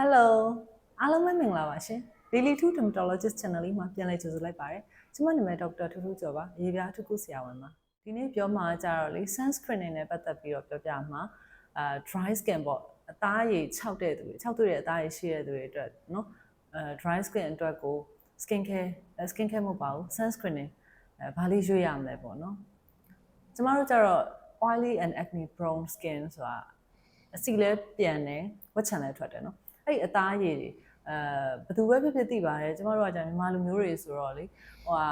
Hello အားလုံးပဲမင်္ဂလာပါရှင် Daily 2 Dermatologist Channel လေးမှာပြန်လည်ကြိုဆိုလိုက်ပါတယ်ကျွန်မနာမည်ဒေါက်တာထူးထူးကျော်ပါရေပြားထူးထူးဆရာဝန်ပါဒီနေ့ပြောမှာကြတော့လေ sunscreen နဲ့ပတ်သက်ပြီးတော့ပြောပြမှာအာ dry skin ပေါ့အသားရည်ခြောက်တဲ့သူတွေခြောက်သွေးတဲ့အသားရည်ရှိတဲ့သူတွေအတွက်နော်အဲ dry skin အတွက်ကို skin care skin care မဟုတ်ပါဘူး sunscreen နဲ့အဲဘာလေးရွေးရမလဲပေါ့နော်ကျမတို့ကြတော့ oily and acne prone skin ဆိုတာအစီလဲပြန်တယ်ဝက်ချန်လဲထွက်တယ်နော် အဲ့ဒီအသားရည်တွေအဲဘယ်သူပဲဖြစ်ဖြစ်သိပါတယ်ကျမတို့ကကြာမြန်မာလူမျိုးတွေဆိုတော့လေဟိုဟာ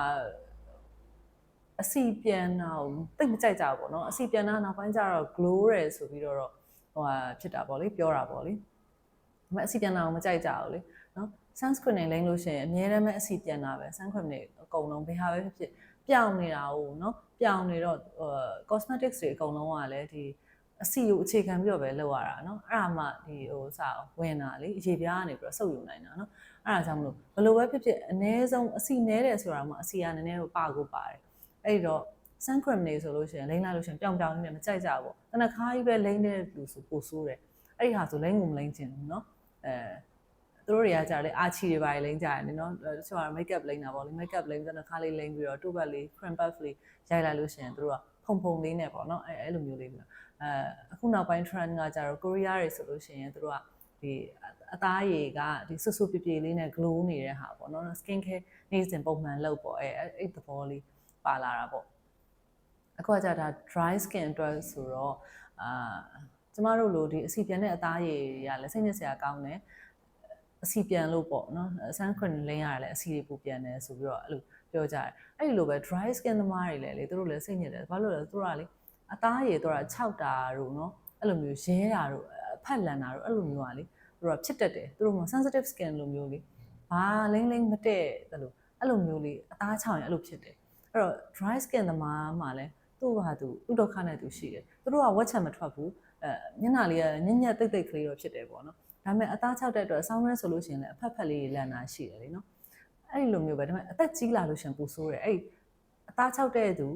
အစီပြန်တာကိုတိတ်မကြိုက်ကြဘူးပေါ့နော်အစီပြန်တာနောက်ပိုင်းကျတော့ glow ရယ်ဆိုပြီးတော့ဟိုဟာဖြစ်တာပေါ့လေပြောတာပေါ့လေဒါပေမဲ့အစီပြန်တာကိုမကြိုက်ကြဘူးလေနော် sunscreen နဲ့လိမ့်လို့ရှိရင်အများအားပဲအစီပြန်တာပဲ sunscreen တွေအကုန်လုံးဘယ်ဟာပဲဖြစ်ဖြစ်ပြောင်းနေတာ哦နော်ပြောင်းနေတော့ဟို cosmetics တွေအကုန်လုံးကလည်းဒီ အစီကိုအခြေခံပြီးတော့ပဲလုပ်ရတာเนาะအဲ့ဒါမှဒီဟိုစဝင်တာလေအခြေပြားကနေပြီးတော့ဆုပ်ယူနိုင်တာเนาะအဲ့ဒါကြောင့်မလို့ဘယ်လိုပဲဖြစ်ဖြစ်အ ਨੇ ဆုံးအစီနဲတယ်ဆိုတာမှအစီကနည်းနည်းကိုပါကိုပါတယ်အဲ့တော့ sun cream တွေဆိုလို့ရှိရင်လိမ့်လိုက်လို့ရှိရင်ပြောင်ပြောင်လေးနဲ့မကြိုက်ကြဘူးပေါ့တနခါကြီးပဲလိမ့်တဲ့လူဆိုပိုဆိုးတယ်အဲ့ဒီဟာဆိုလိမ့်ကိုမလိမ့်ချင်ဘူးเนาะအဲသူတို့တွေကကြာလေအာချီတွေပါလိမ့်ကြတယ်နော်တချို့က make up လိမ့်တာပေါ့လေ make up လိမ့်တဲ့ခါလေးလိမ့်ပြီးတော့တူဘက်လေး cream puff လေးရိုက်လိုက်လို့ရှိရင်သူတို့ကဖုံဖုံလေးနဲ့ပေါ့နော်အဲအဲ့လိုမျိုးလေးမျိုး အဲအခုနောက်ပိုင်း trend ကကြာတော့ Korea တွေဆိုလို့ရှိရင်သူတို့ကဒီအသားရည်ကဒီဆူဆူပြပြလေးနဲ့ glow နေတဲ့ဟာပေါ့နော် skin care နေ့စဉ်ပုံမှန်လုပ်ပေါ့အဲအဲ့သဘောလေးပါလာတာပေါ့အခုကကြာဒါ dry skin အတွက်ဆိုတော့အာကျမတို့လိုဒီအစီပြန်တဲ့အသားရည်ရလည်းစိတ်ညစ်စရာကောင်းတယ်အစီပြန်လို့ပေါ့နော် sunscreen လိမ့်ရတယ်လည်းအစီတွေပူပြန်တယ်ဆိုပြီးတော့အဲ့လိုပြောကြတယ်အဲ့ဒီလိုပဲ dry skin သမားတွေလည်းလေသူတို့လည်းစိတ်ညစ်တယ်ဘာလို့လဲသူတို့ကလေ အသားရည်သူတို့က6တာတို့နော်အဲ့လိုမျိုးရဲတာတို့အဖက်လန်တာတို့အဲ့လိုမျိုးကလေသူတို့ကဖြစ်တတ်တယ်သူတို့က sensitive skin လိုမျိုးလေဘာလိမ့်လိမ့်မတည့်တယ်လို့အဲ့လိုမျိုးလေးအသားချောင်ရင်အဲ့လိုဖြစ်တယ်အဲ့တော့ dry skin သမားမှလည်းသူ့ဟာသူသူ့ဒုက္ခနဲ့သူရှိတယ်သူတို့ကဝက်ချက်မထွက်ဘူးအဲမျက်နှာလေးကညံ့ညက်တိတ်တိတ်ကလေးတော့ဖြစ်တယ်ပေါ့နော်ဒါပေမဲ့အသားချောက်တဲ့အတွက်ဆောင်းရဲဆိုလို့ရှိရင်လည်းအဖက်ဖက်လေးလန်တာရှိတယ်လေနော်အဲ့ဒီလိုမျိုးပဲဒါပေမဲ့အသက်ကြီးလာလို့ရှိရင်ပူဆိုးတယ်အဲ့အသားချောက်တဲ့သူ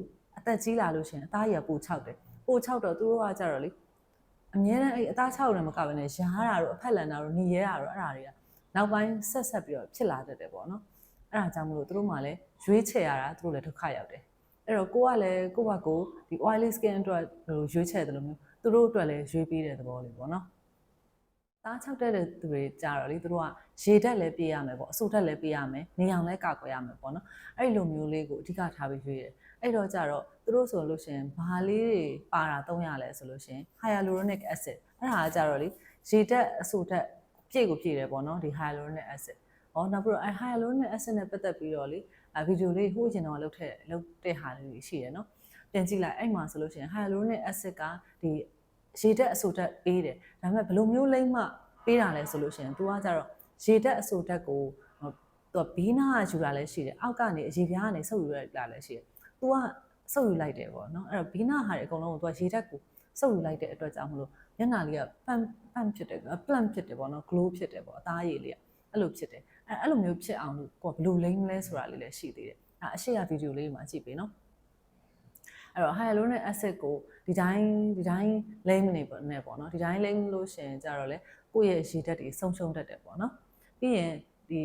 အသက်ကြီးလာလို့ရှိရင်အသားရပူချောက်တယ်ပူချောက်တော့သူတို့ကကြတော့လေအမြဲတမ်းအဲ့အသားချောက်တယ်မကဘဲနဲ့ရားတာတို့အဖက်လန်တာတို့หนีရဲတာတို့အဲ့ဒါတွေကနောက်ပိုင်းဆက်ဆက်ပြီးတော့ဖြစ်လာတတ်တယ်ပေါ့နော်အဲ့ဒါကြောင့်မလို့သူတို့မှလည်းရွေးချယ်ရတာသူတို့လည်းဒုက္ခရောက်တယ်အဲ့တော့ကိုကလည်းကိုကကိုဒီ oily skin အတွက်ဟိုရွေးချယ်တယ်လို့မျိုးသူတို့အတွက်လည်းရွေးပေးတဲ့သဘောလေးပေါ့နော်သားချောက်တဲ့သူတွေကြတော့လေသူတို့ကရေဓာတ်လည်းပေးရမယ်ပေါ့အဆူဓာတ်လည်းပေးရမယ်နေအောင်လည်းကာကွယ်ရမယ်ပေါ့နော်အဲ့လိုမျိုးလေးကိုအဓိကထားပြီးရွေးတယ် အဲ့တော့ကြတော့သူတို့ဆိုလို့ရှိရင်ဘာလေးတွေပါတာသုံးရလဲဆိုလို့ရှိရင် hyaluronic acid အဲ့ဒါကကြတော့လေရေဓာတ်အဆူဓာတ်ပြည့်ကိုပြည့်တယ်ပေါ့နော်ဒီ hyaluronic acid ဟောနောက်ပြီးတော့အဲ hyaluronic acid နဲ့ပတ်သက်ပြီးတော့လေအဲဗီဒီယိုလေးဟိုးကျင်တော့လောက်ထက်လောက်တဲ့ဟာလေးတွေရှိတယ်နော်ပြန်ကြည့်လိုက်အဲ့မှာဆိုလို့ရှိရင် hyaluronic acid ကဒီရေဓာတ်အဆူဓာတ်ပေးတယ်ဒါပေမဲ့ဘယ်လိုမျိုးလိမ့်မှပေးတာလဲဆိုလို့ရှိရင် तू ကကြတော့ရေဓာတ်အဆူဓာတ်ကိုသူကဘီးနာကယူတာလည်းရှိတယ်အောက်ကနေအရေပြားကနေဆုပ်ယူလိုက်တာလည်းရှိတယ် तू ကဆုပ်ယူလိုက်တယ်ပေါ့နော်အဲ့တော့ဘီးနာဟာတွေအကုန်လုံးကို तू ကရေဓာတ်ကိုဆုပ်ယူလိုက်တဲ့အတွက်ကြောင့်မလို့မျက်နှာလေးကပန့်ပန့်ဖြစ်တယ် plant ဖြစ်တယ်ပေါ့နော် glow ဖြစ်တယ်ပေါ့အသားရည်လေးကအဲ့လိုဖြစ်တယ်အဲ့အဲ့လိုမျိုးဖြစ်အောင်လို့ကိုကဘယ်လိုလိမ့်မလဲဆိုတာလေးလည်းရှိသေးတယ်အဲ့အရှိရဗီဒီယိုလေးမှာကြည့်ပေးနော်အဲ့တော့ hyaluronic acid ကိုဒီတိုင်းဒီတိုင်းလိမ့်မနေပေါ့နဲ့ပေါ့နော်ဒီတိုင်းလိမ့်လို့ရှင်ကြတော့လေကိုယ့်ရဲ့ရေဓာတ်တွေဆုံးရှုံးတတ်တယ်ပေါ့နော်ပြီးရင်ဒီ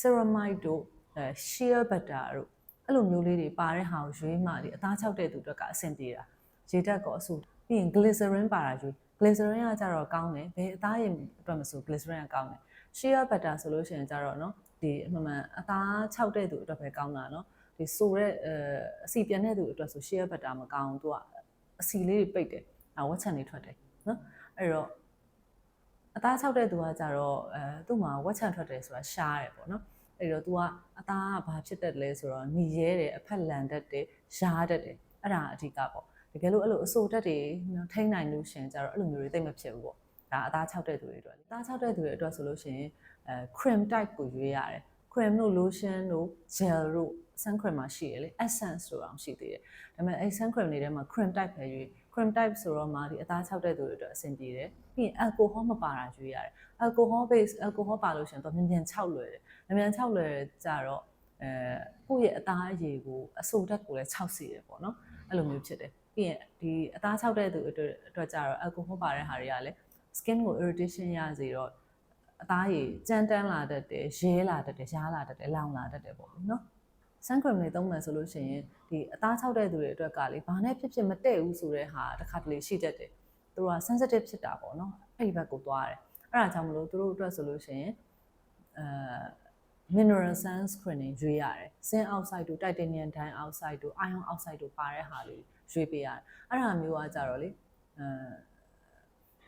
ceramide တို့အဲ sheer butter တို့ အဲ့လိုမျိုးလေးတွေပါတဲ့ဟာကိုရွေးမှဒီအသားချောက်တဲ့သူတွေကအဆင်ပြေတာရေဓာတ်ကောအဆူပြီးရင် glycerin ပါတာရွေး glycerin ကကြတော့ကောင်းတယ်ဘယ်အသားရည်အတွက်မဆို glycerin ကကောင်းတယ် shea butter ဆိုလို့ရှိရင်ကြတော့เนาะဒီအမှန်မှန်အသားခြောက်တဲ့သူအတွက်ပဲကောင်းတာเนาะဒီဆိုတဲ့အဲအစီပြန်တဲ့သူအတွက်ဆို shea butter မကောင်းသူကအစီလေးတွေပိတ်တယ်အဲဝက်ချန်လေးထွက်တယ်เนาะအဲ့တော့အသားခြောက်တဲ့သူကကြတော့အဲသူ့မှာဝက်ချန်ထွက်တယ်ဆိုတာရှားတယ်ပေါ့เนาะ အဲ့တော့ तू ကအသားကဘာဖြစ်တတ်လဲဆိုတော့หนีရဲတယ်အဖက်လန်တတ်တယ်ရှားတတ်တယ်အဲ့ဒါအဓိကပေါ့တကယ်လို့အဲ့လိုအဆိုတက်တွေထိန်းနိုင်လို့ရှင်ကြတော့အဲ့လိုမျိုးတွေသိမ့်မဖြစ်ဘူးပေါ့ဒါအသားခြောက်တဲ့သူတွေအတွက်လေအသားခြောက်တဲ့သူတွေအတွက်ဆိုလို့ရှိရင်အဲ cream type ကိုရွေးရတယ် cream တို့ lotion တို့ gel တို့ sun cream မှာရှိရလေ essence တို့အောင်ရှိသေးတယ်ဒါပေမဲ့အဲ sun cream တွေထဲမှာ cream type ပဲရွေး cream type ဆိုတော့မှဒီအသားခြောက်တဲ့သူတွေအတွက်အဆင်ပြေတယ်ပြီးရင် alcohol မပါတာရွေးရတယ် alcohol base alcohol ပါလို့ရှိရင်တော့မြန်မြန်ခြောက်လွယ်တယ်မြန်မြန်ခြောက်လွယ်ကြတော့အဲကိုယ့်ရဲ့အသားအရည်ကိုအဆိုဓာတ်ကိုလည်းခြောက်စီတယ်ပေါ့နော်အဲ့လိုမျိုးဖြစ်တယ်ပြီးရင်ဒီအသားခြောက်တဲ့သူအတွက်အတွက်ကြတော့ alcohol ပါတဲ့ဟာတွေကလည်း skin ကို irritation ရစေတော့အသားရည်ကြမ်းတမ်းလာတတ်တယ်ရဲလာတတ်တယ်ရားလာတတ်တယ်လောင်လာတတ်တယ်ပေါ့နော် sun cream တွေသုံးမယ်ဆိုလို့ရှိရင်ဒီအသားခြောက်တဲ့သူတွေအတွက်ကလေဘာနဲ့ဖြစ်ဖြစ်မတည့်ဘူးဆိုတဲ့ဟာတစ်ခါတလေရှိတတ်တယ်သူတို့က sensitive ဖြစ်တာပေါ့နော်အဲ့ဒီဘက်ကိုသွားတယ်အဲ့ဒါကြောင့်မလို့သူတို့အတွက်ဆိုလို့ရှိရင်အဲ mineral sunscreen တွေရွေးရတယ် zinc oxide တို့ titanium dioxide တို့ iron oxide တို့ပါတဲ့ဟာလေးရွေးပေးရတယ်အဲ့ဒါမျိုးကကြတော့လေ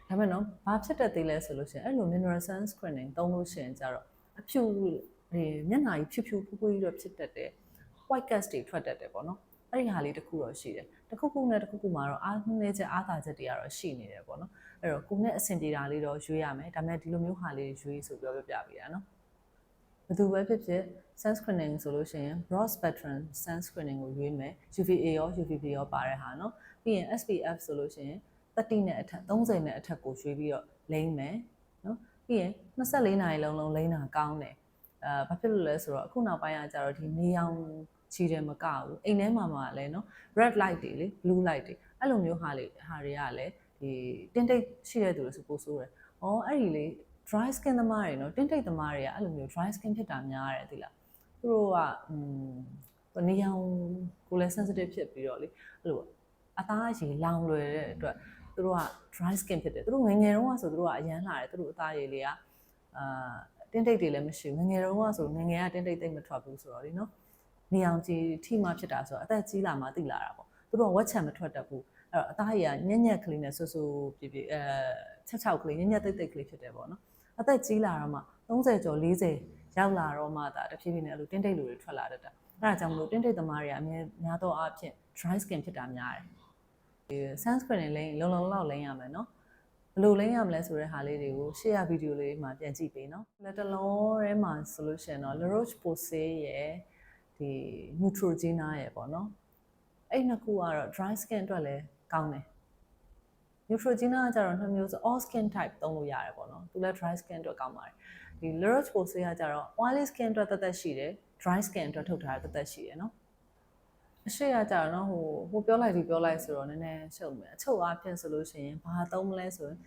အဲဒါမဲ့နော်ဘာဖြစ်တတ်သေးလဲဆိုလို့ရှိရင်အဲ့လို mineral sunscreen တွေသုံးလို့ရှိရင်ကြတော့အဖြူတွေမျက်နှာကြီးဖြူဖြူဖူးဖူးကြီးတော့ဖြစ်တတ်တယ် white cast တွေထွက်တတ်တယ်ပေါ့နော်အဲ့ဒီဟာလေးတစ်ခုတော့ရှိတယ်တစ်ခုခုနဲ့တစ်ခုခုမှာတော့အားနည်းချက်အားသာချက်တွေကတော့ရှိနေတယ်ပေါ့နော်အဲ့တော့ကိုယ်နဲ့အဆင်ပြေတာလေးတော့ရွေးရမယ်ဒါပေမဲ့ဒီလိုမျိုးဟာလေးရွေးဆိုပြီးတော့ပြပြပေးတာနော်ဘယ်သူပဲဖြစ်ဖြစ် sunscreening ဆိုလို့ရှိရင် broad spectrum sunscreening ကိုရွေးမယ် UVA ရော UVB ရောပါတဲ့ဟာနော်ပြီးရင် SPF ဆိုလို့ရှိရင်30နဲ့အထက်30နဲ့အထက်ကိုရွေးပြီးတော့လိမ့်မယ်နော်ပြီးရင်24နာရီလုံးလုံးလိမ့်တာကောင်းတယ်အဲဘာဖြစ်လို့လဲဆိုတော့အခုနောက်ပိုင်းကကြတော့ဒီနေအောင် ချီတယ်မကဘူးအိမ်ထဲမှာမှလည်းနော် red light တွေလေ blue light တွေအဲ့လိုမျိုးဟာလေဟာတွေကလည်းဒီတင်းတိတ်ရှိတဲ့သူတွေဆိုပိုဆိုးတယ်။အော်အဲ့ဒီလေ dry skin သမားတွေနော်တင်းတိတ်သမားတွေကအဲ့လိုမျိုး dry skin ဖြစ်တာများတယ်သိလား။သူတို့ကอืมနေအောင်ကိုလည်း sensitive ဖြစ်ပြီးတော့လေအဲ့လိုအသားအရည်လောင်လွယ်တဲ့အတွက်သူတို့က dry skin ဖြစ်တယ်။သူတို့ငယ်ငယ်တုန်းကဆိုသူတို့ကအရန်လာတယ်သူတို့အသားအရည်လေးကအာတင်းတိတ်တွေလည်းမရှိဘူးငယ်ငယ်တုန်းကဆိုငယ်ငယ်ကတင်းတိတ်တိတ်မထွက်ဘူးဆိုတော့လေနော်။ နေအောင်ကြည်ထိမှဖြစ်တာဆိုတော့အသက်ကြီးလာမှသိလာတာပေါ့သူတို့ကဝက်ချံမထွက်တတ်ဘူးအဲ့တော့အသားရည်ကညံ့ညက်ကလေးနဲ့ဆူဆူပြပြအဲချက်ချောက်ကလေးညံ့ညက်တိတ်တိတ်ကလေးဖြစ်တယ်ပေါ့နော်အသက်ကြီးလာတော့မှ30ကျော်40ရောက်လာတော့မှဒါတဖြည်းဖြည်းနဲ့အဲ့လိုတင်းတိတ်လူတွေထွက်လာတတ်တာအဲ့ဒါကြောင့်မလို့တင်းတိတ်သမားတွေကအများများတော့အဖြစ် dry skin ဖြစ်တာများတယ်ဒီ sunscreen တွေလိမ့်လုံလုံလောက်လိမ့်ရမယ်နော်ဘယ်လိုလိမ့်ရမလဲဆိုတဲ့ဟာလေးတွေကို share ဗီဒီယိုလေးမှာပြန်ကြည့်ပေးနော်လက်တလုံးထဲမှာဆိုလို့ရှိရင်တော့ La Roche Posay ရဲ့ ဒီ Neutrogena ရဲ့ပေါ့နော်အဲ့နှစ်ခုကတော့ dry skin အတွက်လည်းကောင်းတယ် Neutrogena ကကြတော့နှစ်မျိုးဆို all skin type သုံးလို့ရတယ်ပေါ့နော်သူလည်း dry skin အတွက်ကောင်းပါတယ်ဒီ La Roche Posay ကကြတော့ oily skin အတွက်တသက်ရှိတယ် dry skin အတွက်ထုတ်ထားတဲ့တသက်ရှိတယ်နော်အရှိရကြတော့နော်ဟိုဟိုပြောလိုက်ဒီပြောလိုက်ဆိုတော့နည်းနည်းရှုပ်မယ်အချုပ်အားဖြင့်ဆိုလို့ရှိရင်ဘာသုံးမလဲဆိုရင်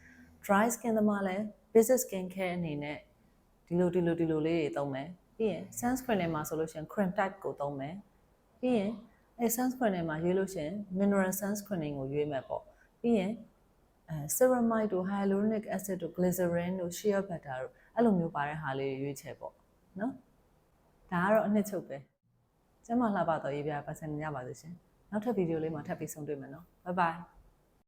dry skin သမားလဲ basic skin care အနေနဲ့ဒီလိုဒီလိုဒီလိုလေးတွေသုံးမယ် ပြီးရင် sunscreen တွေမှာဆိုလို့ရှိရင် cream type ကိုသုံးမယ်ပြီးရင်အဲ sunscreen တွေမှာရွေးလို့ရှိရင် mineral sunscreening ကိုရွေးမယ်ပေါ့ပြီးရင်အဲ ceramide တို့ hyaluronic acid တို့ glycerin တို့ shea butter တို့အဲ့လိုမျိုးပါတဲ့ဟာလေးတွေရွေးချယ်ပေါ့နော်ဒါကတော့အနှစ်ချုပ်ပဲကျမလှပတော့ရေးပြပါစံရပါစေရှင်နောက်ထပ်ဗီဒီယိုလေးမှာထပ်ပြီးဆုံတွေ့မယ်နော် bye bye